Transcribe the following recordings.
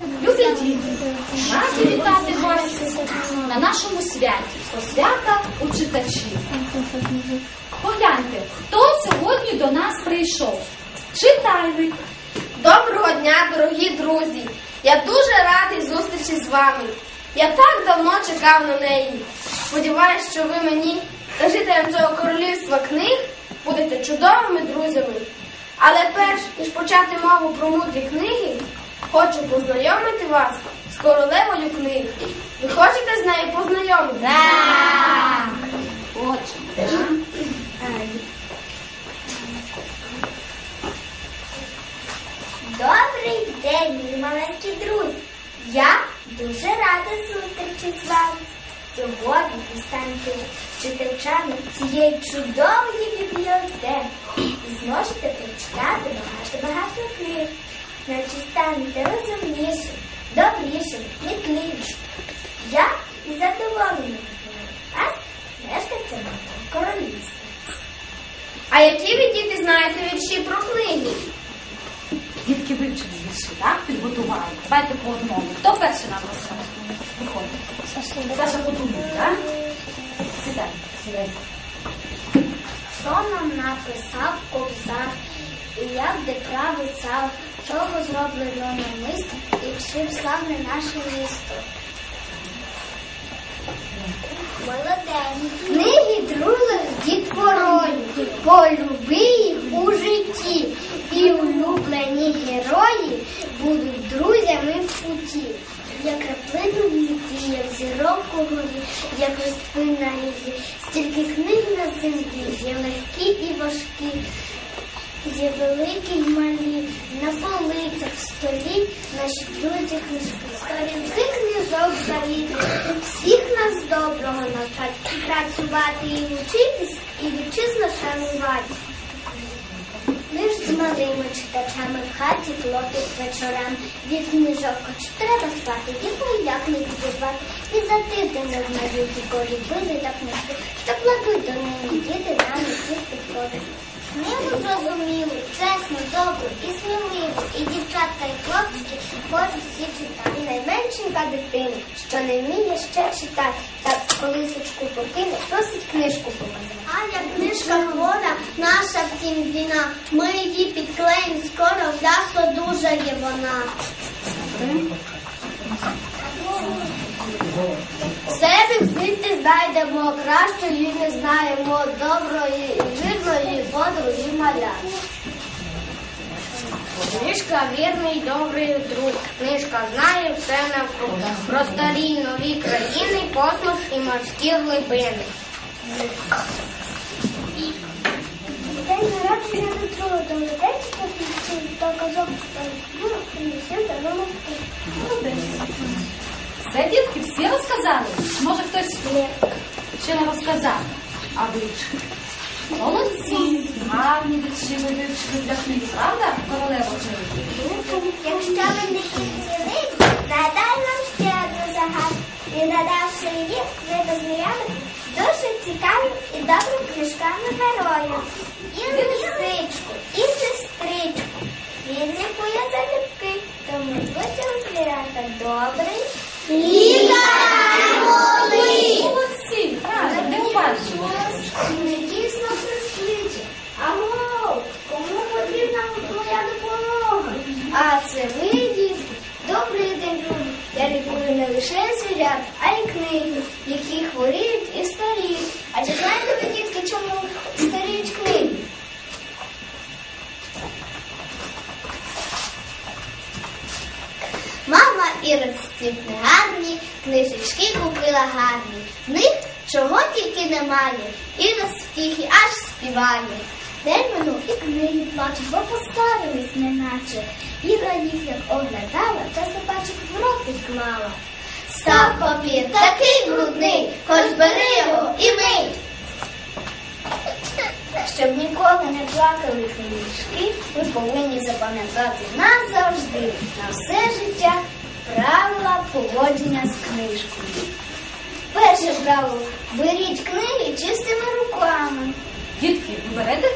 Любі діти, раді вітати вас на нашому святі, посвята учитачів. Погляньте, хто сьогодні до нас прийшов? Читайник. Доброго дня, дорогі друзі! Я дуже радий зустрічі з вами. Я так давно чекав на неї. Сподіваюсь, що ви мені та жителям цього королівства книг будете чудовими друзями. Але перш ніж почати мову про мудрі книги, хочу познайомити вас з королевою книг. Ви хочете з нею познайомитися? Так. Добрий день, мої маленькі друзі. Я дуже рада зустрічі з вами. Сьогодні ви станете читачами цієї чудової бібліотеки і зможете прочитати багато-багато книг. Наче станете розумнішим, добрішим, кмітливішим. Я із задоволенням вас мешканцям цього королівства. А які ви діти знаєте вірші про книги? дітки вивчили вірші, так? Підготували. Давайте по одному. Хто перший нам розкаже? Виходить. Саша подумає, так? Сідай. Сідай. Що нам написав кобзар, і як де правий цар, чого зроблено намисто, і чим славне наше місто. Молодець. Книги дружили з полюби їх у житті, і улюблені герої будуть друзями в путі. Як краплину в літі, як зірок у горі, як листки на лізі, стільки книг на землі, є легкі і важкі, є великі й малі, на полицях, столі, наші друзі книжки. Сторінки книжок завіти, всіх нас доброго навчать, працювати і вчитись, і вітчизну шанувати. Ми ж з малими читачами в хаті клопіт вечорам. Від книжок хоч треба спати, і пояк не підірвати. І за тиждень не знають, коли били та книжки, що кладуть до неї діти нам усіх підходить. Книгу зрозуміло, чесно, добре і сміливо, і дівчатка, і хлопчики можуть всі читати. Найменшенька дитина, що не вміє ще читати, та колисочку покине, просить книжку показати. Аня, книжка хвора, наша втім війна. Ми її підклеїмо скоро, в нас одужає вона. Себе звідти знайдемо, кращої не знаємо, доброї, вірної, бодрої маля. Книжка вірний, добрий друг. Книжка знає все навкруг. Про старі нові країни, космос і морські глибини. День народження до другого доведеться, то казок ну, принесем та Все, дітки, всі розказали? Може хтось ще не розказав? А ви ж? Молодці, гарні вірші ви для книги, правда, королева Джейн? Якщо ви не кінцівниць, надай нам ще одну загадку. І надавши її, ви дозміряли дуже цікавим і добрим книжками героям. І лисичку, і сестричку. Вірнику я залюбки, тому будьте у звірята добрий. Лікарі Молодці, правда, не уважно. Лише звірят, а й книги, які хворіють і старіють. А чи знаєте ви, дітки, чому старіють книги? Мама і розцвітне гарні, книжечки купила гарні. В них чого тільки немає, і на стихи аж співає. День минув і книги плачуть, бо постарились неначе. Іра їх як оглядала, та собачок в рот підклала. Став папір такий брудний, хоч бери його і мий. Щоб ніколи не плакали книжки, ви повинні запам'ятати назавжди, на все життя правила поводження з книжкою. Перше правило беріть книги чистими руками. Дітки, ви берете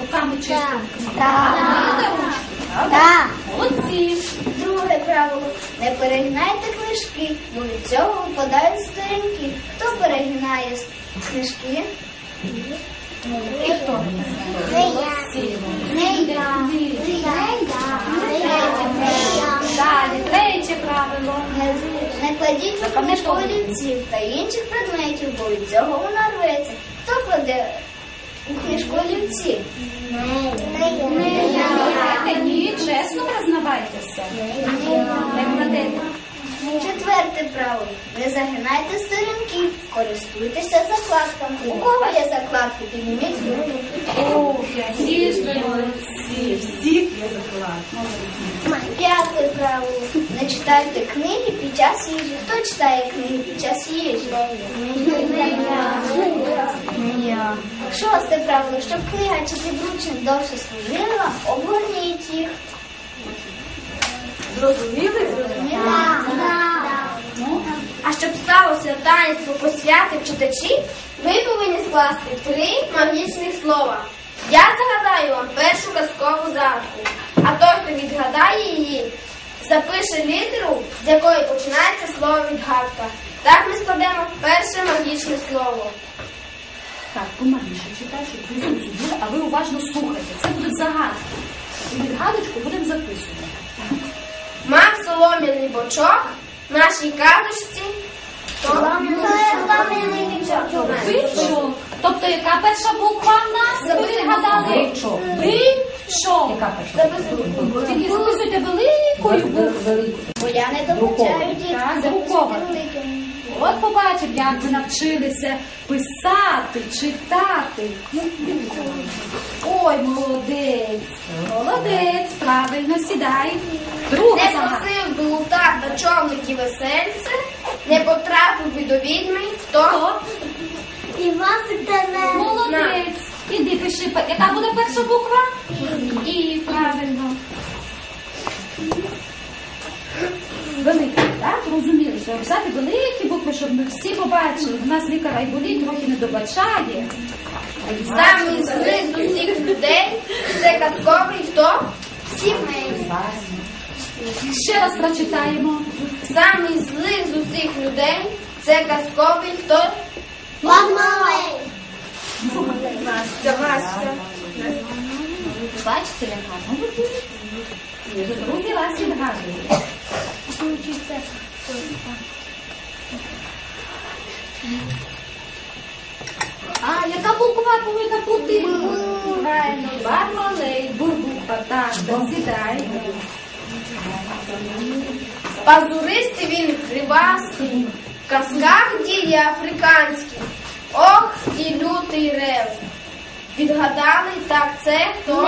руками чисту Так. Так. Молодці. Друге правило. Не перегинайте книжки, бо від цього випадають сторінки. Хто перегинає книжки? І хто? Не я. Не я. Далі, третє правило. Не, не кладіть книжку олівців та інших предметів, бо від цього вона рветься. Хто кладе у книжку олівці? Не я. Ні, чесно признавайтеся. Не кладете. Четверте правило. Не загинайте сторінки, користуйтеся закладками. У кого є закладки, підніміть руку. О, які ж молодці. Всіх є заклад. П'яте правило. Не читайте книги під час їжі. Хто читає книги під час їжі? Шосте правило. Щоб книга чи підручник довше служили вам, обгорніть їх. Зрозуміли? А щоб сталося таїнство посвяти читачі, ви повинні скласти три магічних слова. Я загадаю вам першу казкову загадку, а той, хто відгадає її, запише літеру, з якої починається слово відгадка. Так ми складемо перше магічне слово. Так, помаліше читай, щоб ви зрозуміли, а ви уважно слухайте. Це будуть загадки. І відгадочку будемо записувати. Солом'яний бочок, в нашій казочці. Бичок. Тобто яка перша буква в нас? Ви відгадали? Бичок. Бичок. Яка перша? Тільки записуйте великою буквою. Бо я не долучаю дітки, Так, записуйте друковано. От побачимо, як ви навчилися писати, читати. Ой, молодець. Молодець, правильно, сідай. Друга Не загадка. просив би лута та човники весельце, не потрапив би до відьми, хто? Хто? Іван Петрович. Молодець. Іди пиши, пе- яка буде перша буква? І правильно. Великі, так? Розуміли, що писати великі букви, щоб ми всі побачили. У нас лікар Айболіт трохи не добачає. Самий злий з усіх людей це казковий хто? Сімей. Ще раз прочитаємо. Самий злий з усіх людей це казковий хто? Мамалей. Настя, Настя. Бачите, яка? Ви другий раз відгадуєте. А, яка буква повинна бути? Бармалей, буква, так, сідай. Пазуристий він грибастий, в казках діє африканський. Ох, і лютий рев. Відгадали, так це хто?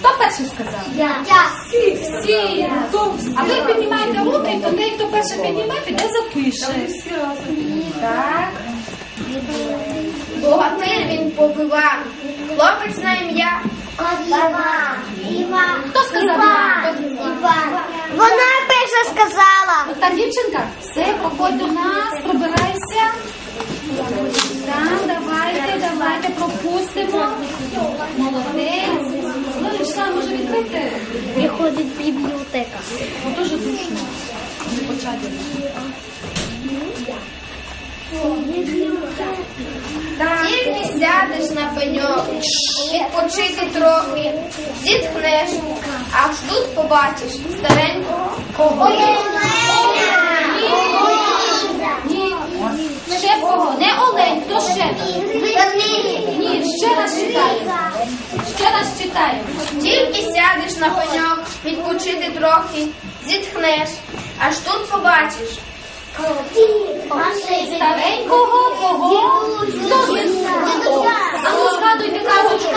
Хто перший сказав? Я. Всі, всі. А ви піднімаєте руки, і то той, хто перший підніме, піде запише. Так. Богатир він побивав. Хлопець на ім'я. Іван. Іван. Хто сказав Іван? Іван. Вона перша сказала. Та дівчинка, все, проходь до нас, пробирайся. Так, давайте, давайте, пропустимо. Молодець. Ну, Вячеслав, може відкрити? Виходить бібліотека. Бо дуже душно. Не почати. Тільки сядеш на пеньок, відпочити трохи, зітхнеш, аж тут побачиш старенького кого. Ні, ще кого? Не олень, хто ще? Ні, ще раз читаємо. Ще раз читаємо. Сядеш на пеньок, відпочити трохи, зітхнеш, аж тут побачиш. Старенького кого? З? А ну згадуйте казочку.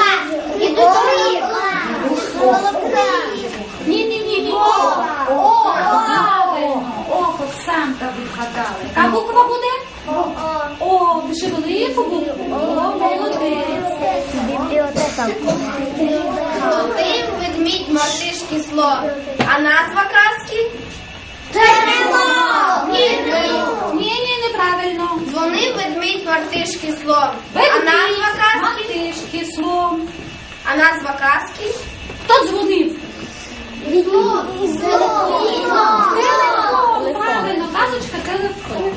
Ні, ні, ні, ні. О, о, правильно. О, Оксанка відгадала. Яка буква буде? О, пиши велику букву. О, молодець. Бібліотека. Тупив ведмідь мартишки зло. А назва казки? Джерело! Ні, ні, неправильно. Дзвонив ведмідь мартишки сло. А назва казки? Мартишки сло. А назва казки? Хто дзвонив? Зло. Зло. Зло. Правильно, казочка телефон.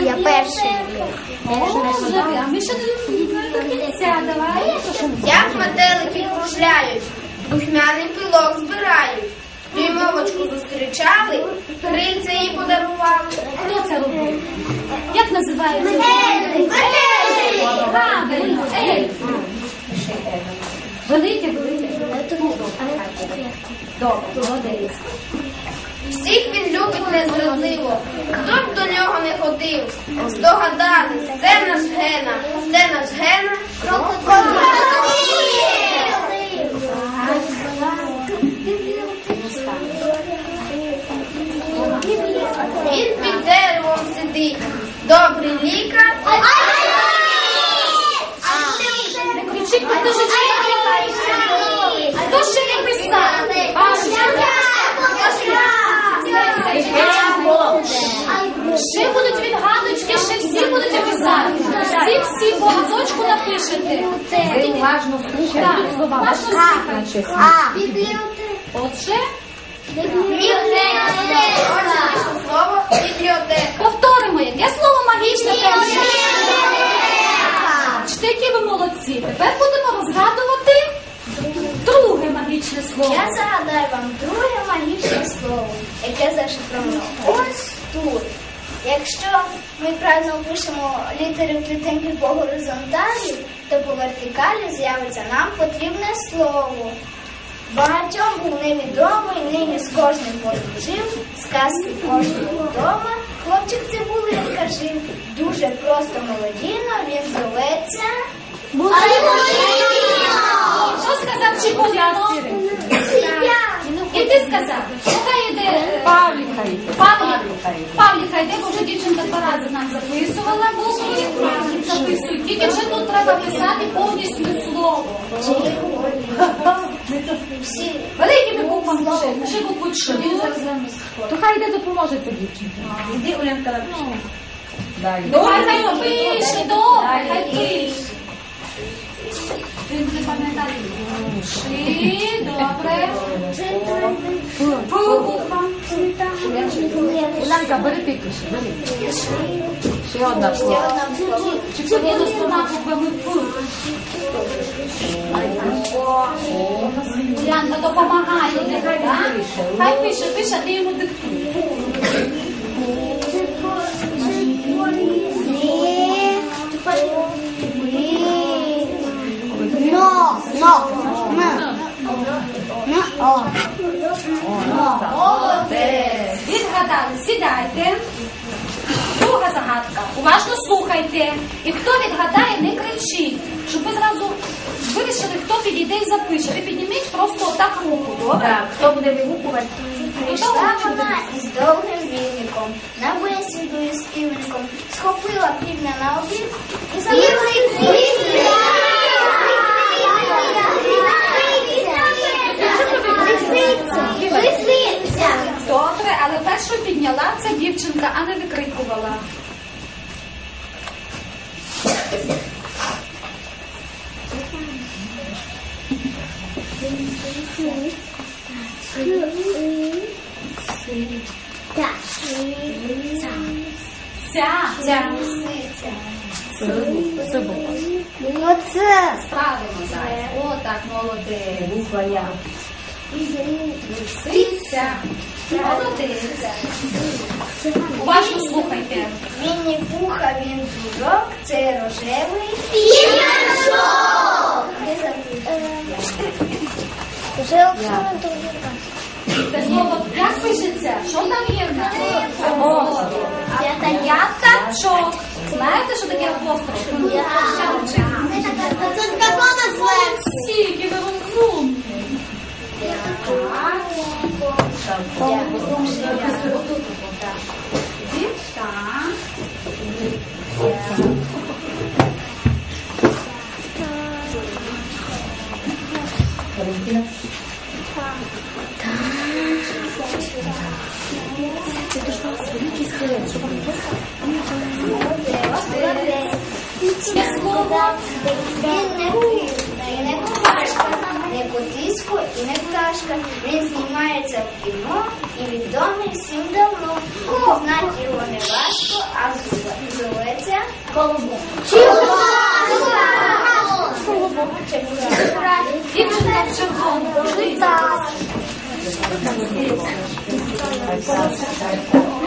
Я перший. Ми ще до кінця, давай. Як метелики кружляють, духмяний пилок збирають. Дюймовочку зустрічали, крильця їй подарували. Хто це робив? Як називається? Метелик! Метелик! Правильно, ельф. Велике, велике. Добре. Всіх він любить незрадливо. Хто б до нього не ходив, здогадались, це наш Гена, це наш Гена. Він під деревом сидить. Добрий лікар. Не кричіть, хто ще Хто ще не писав? Ще будуть відгадочки, ще всі будуть обіцяти. Всі всі по разочку напишете. Ви уважно слухайте слова. Отже, Бібліотека. Слово бібліотека. повторимо, яке слово магічне перше. Бачите, ви молодці. Тепер будемо розгадувати магічне слово. Я загадаю вам друге магічне слово, яке зашифровано ось тут. Якщо ми правильно пишемо літери клітинки по горизонталі, то по вертикалі з'явиться нам потрібне слово. Багатьом був невідомий, нині з кожним подружив, сказки кожного вдома. Хлопчик цибулинка жив, дуже просто молодіно, він зоветься. Що сказав чи Чіполяно? І ти сказав, хай йде Павліка йде. Павлік. Павліка йде, бо вже дівчинка два рази нам записувала, букви записують. Тільки вже тут треба писати повністю слово. Великими буквами пиши, пиши букву Ч. То хай йде допоможе ця дівчинка. Іди, напиши. Далі. Давай хай пише, добре, хай пише. Він буде пам'ятати. Ши, добре. Фу, буква. Улянка, бери ти пиши, бери. Ще одна ще слово. одна слово. Чи все було з двома буквами Фу? Янка допомагає, нехай, так? Хай пише, пише, а ти йому диктуй. Молодець. Відгадали, сідайте. Друга загадка. Уважно слухайте. І хто відгадає, не кричіть. Щоб ви зразу вирішили, хто підійде і запише. Ви підніміть просто отак руку, добре? Так, хто буде вигукувати? Прийшла вона із довгим віником, на бесіду із півником, схопила півня на обід і Добре, але першу підняла ця дівчинка, а не викрикувала. Так. Ця, ця. Це Оце. Правильно, зараз. О, так, молодець. Буква Я. Лисиця. Молодець. Уважно слухайте. Він не пуха, він дружок, це рожевий. Записано? Вже Оксана. Це слово як пишеться? Що там є в нас? Знаєте, що таке апостроф? Це така назва. Скільки ви розумні. Так. Валентина. Це слово. Він не кит, і не купашка, не котисько і не пташка. Він знімається в кіно і відомий всім давно. Знати його не важко, а зуба. Колобок. Дівчинка в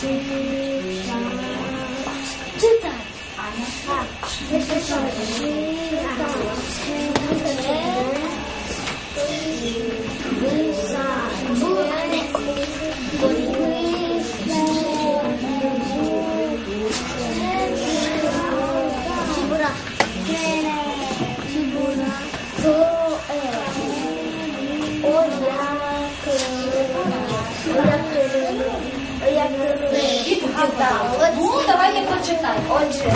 червоному. Читай. Відгадали. Ну, давайте прочитаємо. Отже,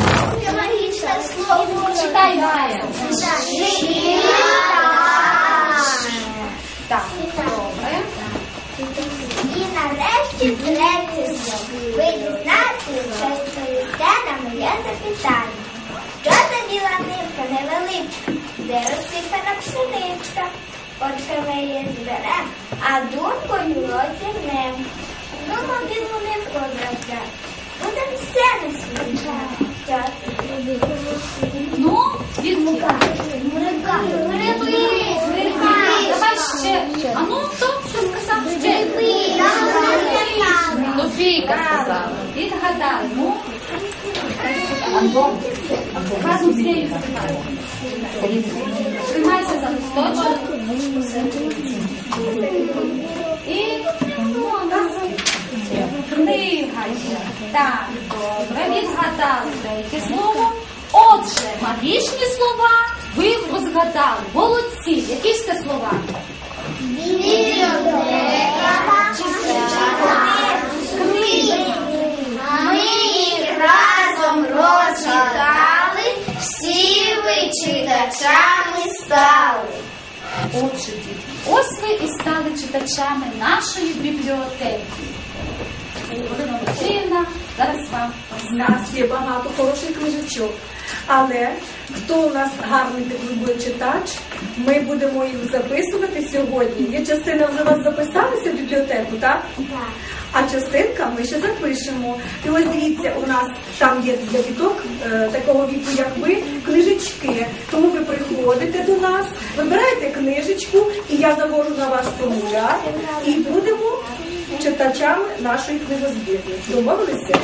магічне слово. Читай, Гая. Так, добре. І нарешті третє слово. Ви дізнаєтеся, що відповісте на моє запитання. Що за біла нитка невеличка, де розсипана пшеничка? Отже, ми її зберем, а думкою розірнем. Ну, ми Будемо все світі знати. Ну, відгукай. Давай ще. А ну, хто що сказав? Ще. Софійка сказала. Відгадай. Ну, Антон. разом з нею співай. Тримайся за листочок. І Так, добре, відгадали деяке слово. Отже, магічні слова ви розгадали. Молодці. Які ж це слова? Ми їх разом розчитали, всі ви читачами стали. Отже, діти, ось ви і стали читачами нашої бібліотеки. Ірина зараз вам У нас є багато хороших книжечок. Але хто у нас гарний такий читач, ми будемо їх записувати сьогодні. Є частина вже вас записалися в бібліотеку, так? А частинка ми ще запишемо. І ось дивіться, у нас там є для діток е, такого віку, як ви, книжечки. Тому ви приходите до нас, вибираєте книжечку, і я завожу на ваш формуляр, і будемо читачами нашої книгозбірні. Домовилися?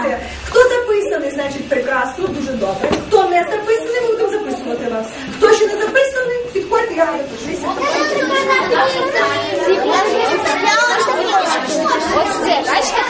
Все. Хто записаний, значить прекрасно, дуже добре. Хто не записаний, ми будемо записувати вас. Хто ще не записаний, підходьте, я запишуся. Ось це, бачите,